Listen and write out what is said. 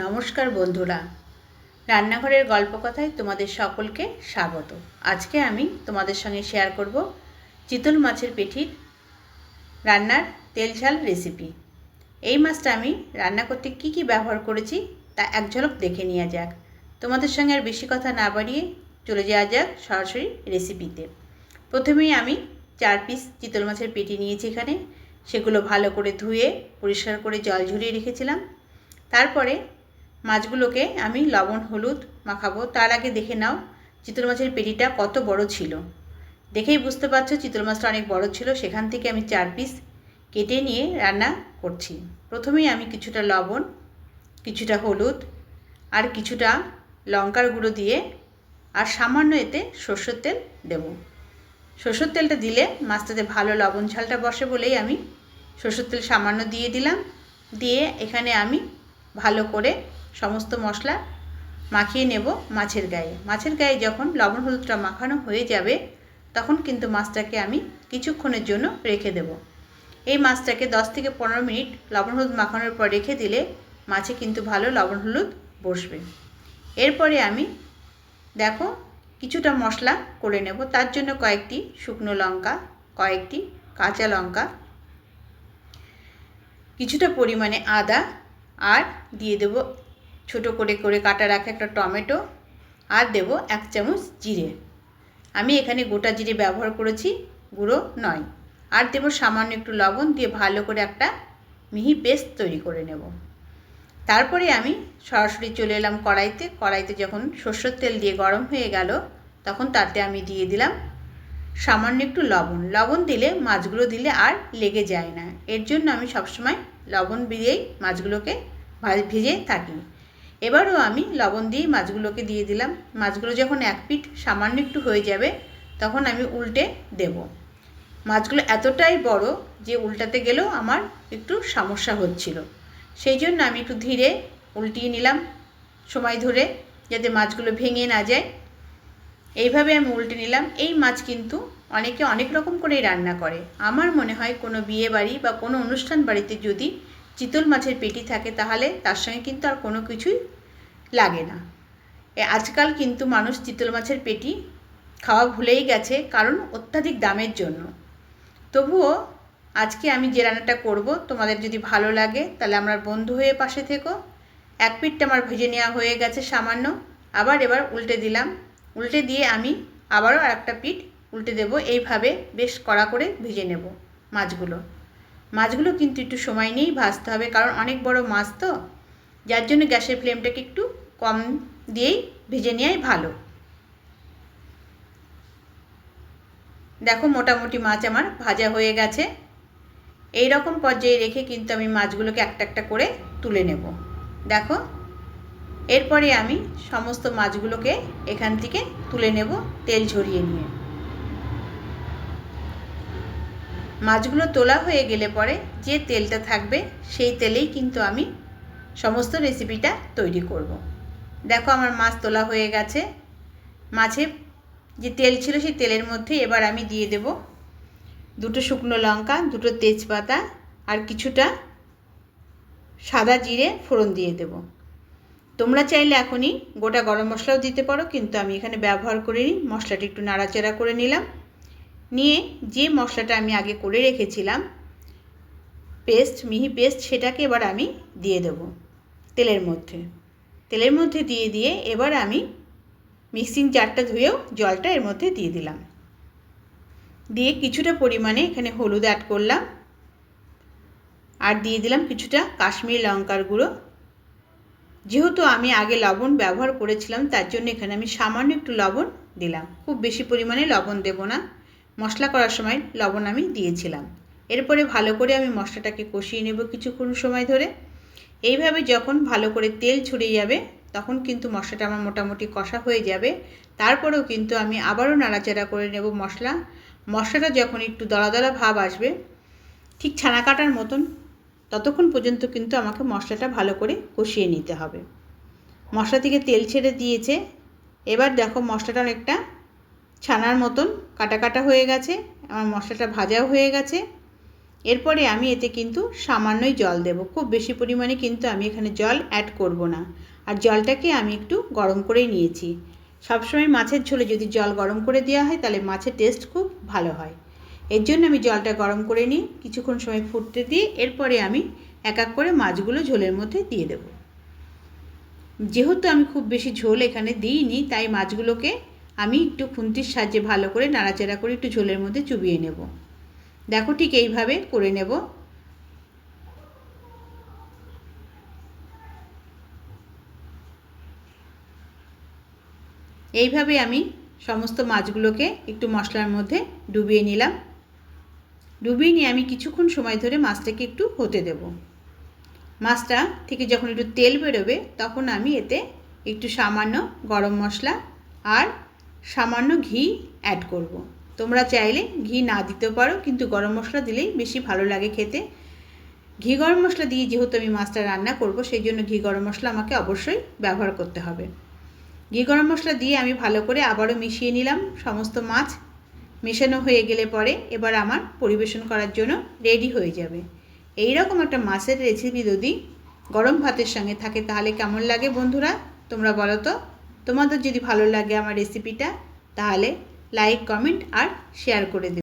নমস্কার বন্ধুরা। রান্নাঘরের গল্প কথায় তোমাদের সকলকে স্বাগত। আজকে আমি তোমাদের সঙ্গে শেয়ার করব চিতল মাছের পেটির রান্নার তেল ঝাল রেসিপি এই মাছটা আমি রান্না করতে কি কি ব্যবহার করেছি তা এক ঝলক দেখে নেওয়া যাক। তোমাদের সঙ্গে আর বেশি কথা না বাড়িয়ে চলে যাওয়া যাক সরাসরি রেসিপিতে প্রথমেই আমি চার পিস চিতল মাছের পেটি নিয়েছি এখানে। সেগুলো ভালো করে ধুয়ে পরিষ্কার করে জল ঝরিয়ে রেখেছিলাম। তারপরে মাছগুলোকে আমি লবণ, হলুদ মাখাবো। তার আগে দেখে নাও চিতল মাছের পেটিটা কত বড় ছিল। দেখেই বুঝতে পারছ চিতল মাছটা অনেক বড় ছিল। সেখান থেকে আমি চার পিস কেটে নিয়ে রান্না করছি। প্রথমেই আমি কিছুটা লবণ, কিছুটা হলুদ আর কিছুটা লঙ্কার গুঁড়ো দিয়ে আর সামান্য এতে সর্ষের তেল দেবো। সর্ষের তেলটা দিলে মাছটাতে ভালো লবণ ঝালটা বসে বলেই আমি সর্ষের তেল সামান্য দিয়ে দিলাম। দিয়ে এখানে আমি ভালো করে সমস্ত মশলা মাখিয়ে নেব মাছের গায়ে। মাছের গায়ে যখন লবণ হলুদটা মাখানো হয়ে যাবে, তখন কিন্তু মাছটাকে আমি কিছুক্ষণের জন্য রেখে দেব। এই মাছটাকে দশ থেকে পনেরো মিনিট লবণ হলুদ মাখানোর পর রেখে দিলে মাছে কিন্তু ভালো লবণ হলুদ বসবে। এরপরে আমি দেখো কিছুটা মশলা করে নেব। তার জন্য কয়েকটি শুকনো লঙ্কা, কয়েকটি কাঁচা লঙ্কা, কিছুটা পরিমাণে আদা, আর দিয়ে দেব ছোট করে করে কাটা রাখা একটা টমেটো আর দেব এক চামচ জিরে। আমি এখানে গোটা জিরে ব্যবহার করেছি, গুঁড়ো নয়। আর দেব সামান্য একটু লবণ দিয়ে ভালো করে একটা মিহি পেস্ট তৈরি করে নেব। তারপরে আমি সরাসরি চলে এলাম কড়াইতে। কড়াইতে যখন সর্ষের তেল দিয়ে গরম হয়ে গেল, তখন তাতে আমি দিয়ে দিলাম সামান্য একটু লবণ। লবণ দিলে মাছগুলো দিলে আর লেগে যায় না। এর জন্য আমি সবসময় লবণ দিয়েই মাছগুলোকে ভেজে থাকি। এবারও আমি লবণ দিয়েই মাছগুলোকে দিয়ে দিলাম। মাছগুলো যখন এক পিঠ সামান্য একটু হয়ে যাবে, তখন আমি উল্টে দেব। মাছগুলো এতটাই বড় যে উল্টাতে গেলেও আমার একটু সমস্যা হচ্ছিল। সেই জন্য আমি একটু ধীরে উল্টিয়ে নিলাম, সময় ধরে যাতে মাছগুলো ভেঙে না যায়। এইভাবে আমি উল্টে নিলাম। এই মাছ কিন্তু অনেকে অনেক রকম করেই রান্না করে। আমার মনে হয় কোনো বিয়ে বাড়ি বা কোনো অনুষ্ঠান বাড়িতে যদি চিতল মাছের পেটি থাকে তাহলে তার সঙ্গে কিন্তু আর কোনো কিছুই লাগে না। আজকাল কিন্তু মানুষ চিতল মাছের পেটি খাওয়া ভুলেই গেছে, কারণ অত্যাধিক দামের জন্য। তবুও আজকে আমি যে রান্নাটা করব, তোমাদের যদি ভালো লাগে তাহলে আমার বন্ধু হয়ে পাশে থেকো। এক পিঠটা আমার ভেজে নেওয়া হয়ে গেছে সামান্য। আবার এবার উল্টে দিলাম। উল্টে দিয়ে আমি আবারও আর একটা পিঠ উল্টে দেব। এইভাবে বেশ কড়া করে ভেজে নেব মাছগুলো। মাছগুলো কিন্তু একটু সময় নিয়েই ভাজতে হবে, কারণ অনেক বড় মাছ তো। যার জন্য গ্যাসের ফ্লেমটাকে একটু কম দিয়েই ভেজে নেওয়াই ভালো। দেখো মোটামুটি মাছ আমার ভাজা হয়ে গেছে। এই রকম পর্যায়ে রেখে কিন্তু আমি মাছগুলোকে একটা একটা করে তুলে নেব। দেখো, এরপরে আমি সমস্ত মাছগুলোকে এখান থেকে তুলে নেব তেল ঝরিয়ে নিয়ে। মাছগুলো তোলা হয়ে গেলে পরে যে তেলটা থাকবে, সেই তেলেই কিন্তু আমি সমস্ত রেসিপিটা তৈরি করব। দেখো আমার মাছ তোলা হয়ে গেছে। মাছে যে তেল ছিল সেই তেলের মধ্যে এবার আমি দিয়ে দেব দুটো শুকনো লঙ্কা, দুটো তেজপাতা আর কিছুটা সাদা জিরে ফোড়ন দিয়ে দেব। তোমরা চাইলে এখনই গোটা গরম মশলাও দিতে পারো, কিন্তু আমি এখানে ব্যবহার করে নিই মশলাটা একটু নাড়াচাড়া করে নিলাম। নিয়ে যে মশলাটা আমি আগে করে রেখেছিলাম, পেস্ট, মিহি পেস্ট, সেটাকে এবার আমি দিয়ে দেব তেলের মধ্যে। তেলের মধ্যে দিয়ে দিয়ে এবার আমি মিক্সিং জারটা ধুয়েও জলটা এর মধ্যে দিয়ে দিলাম। দিয়ে কিছুটা পরিমাণে এখানে হলুদ অ্যাড করলাম। আর দিয়ে দিলাম কিছুটা কাশ্মীরি লঙ্কার গুঁড়ো। যেহেতু আমি আগে লবণ ব্যবহার করেছিলাম, তার জন্য এখানে আমি সামান্য একটু লবণ দিলাম। খুব বেশি পরিমাণে লবণ দেব না। মশলা করার সময় লবণ আমি দিয়েছিলাম। এরপরে ভালো করে আমি মশলাটাকে কষিয়ে নেব কিছুক্ষণ সময় ধরে। এইভাবে যখন ভালো করে তেল ছড়িয়ে যাবে, তখন কিন্তু মশলাটা আমার মোটামুটি কষা হয়ে যাবে। তারপরেও কিন্তু আমি আবারও নাড়াচাড়া করে নেব মশলা। মশলাটা যখন একটু দলা দলা ভাব আসবে, ঠিক ছানা কাটার মতন, ততক্ষণ পর্যন্ত কিন্তু আমাকে মশলাটা ভালো করে কষিয়ে নিতে হবে। মশলা থেকে তেল ছেড়ে দিয়েছে। এবার দেখো মশলাটা অনেকটা ছানার মতন কাটা কাটা হয়ে গেছে, আমার মশলাটা ভাজাও হয়ে গেছে। এরপরে আমি এতে কিন্তু সামান্যই জল দেব। খুব বেশি পরিমাণে কিন্তু আমি এখানে জল অ্যাড করব না। আর জলটাকে আমি একটু গরম করেই নিয়েছি। সবসময় মাছের ঝোলে যদি জল গরম করে দেওয়া হয়, তাহলে মাছের টেস্ট খুব ভালো হয়। এর জন্য আমি জলটা গরম করে নিই, কিছুক্ষণ সময় ফুটতে দিয়ে এরপরে আমি এক এক করে মাছগুলো ঝোলের মধ্যে দিয়ে দেব। যেহেতু আমি খুব বেশি ঝোল এখানে দিইনি, তাই মাছগুলোকে আমি একটু খুন্তির সাহায্যে ভালো করে নাড়াচাড়া করে একটু ঝোলের মধ্যে চুবিয়ে নেব। দেখো ঠিক এইভাবে করে নেব। এইভাবে আমি সমস্ত মাছগুলোকে একটু মশলার মধ্যে ডুবিয়ে নিলাম। ডুবিয়ে নিয়ে আমি কিছুক্ষণ সময় ধরে মাছটাকে একটু হতে দেব। মাছটা থেকে যখন একটু তেল বেরোবে, তখন আমি এতে একটু সামান্য গরম মশলা আর সামান্য ঘি অ্যাড করব। তোমরা চাইলে ঘি না দিতেও পারো, কিন্তু গরম মশলা দিলেই বেশি ভালো লাগে খেতে। ঘি গরম মশলা দিয়ে যেহেতু আমি মাছটা রান্না করব সেই জন্য ঘি গরম মশলা আমাকে অবশ্যই ব্যবহার করতে হবে। ঘি গরম মশলা দিয়ে আমি ভালো করে আবারও মিশিয়ে নিলাম সমস্ত মাছ। মেশানো হয়ে গেলে পরে এবার আমার পরিবেশন করার জন্য রেডি হয়ে যাবে। এই রকম একটা মাছের রেসিপি যদি গরম ভাতের সঙ্গে থাকে, তাহলে কেমন লাগে বন্ধুরা? তোমরা বলো তো? তোমাদের যদি ভালো লাগে আমার রেসিপিটা তাহলে লাইক কমেন্ট আর শেয়ার করে দেবে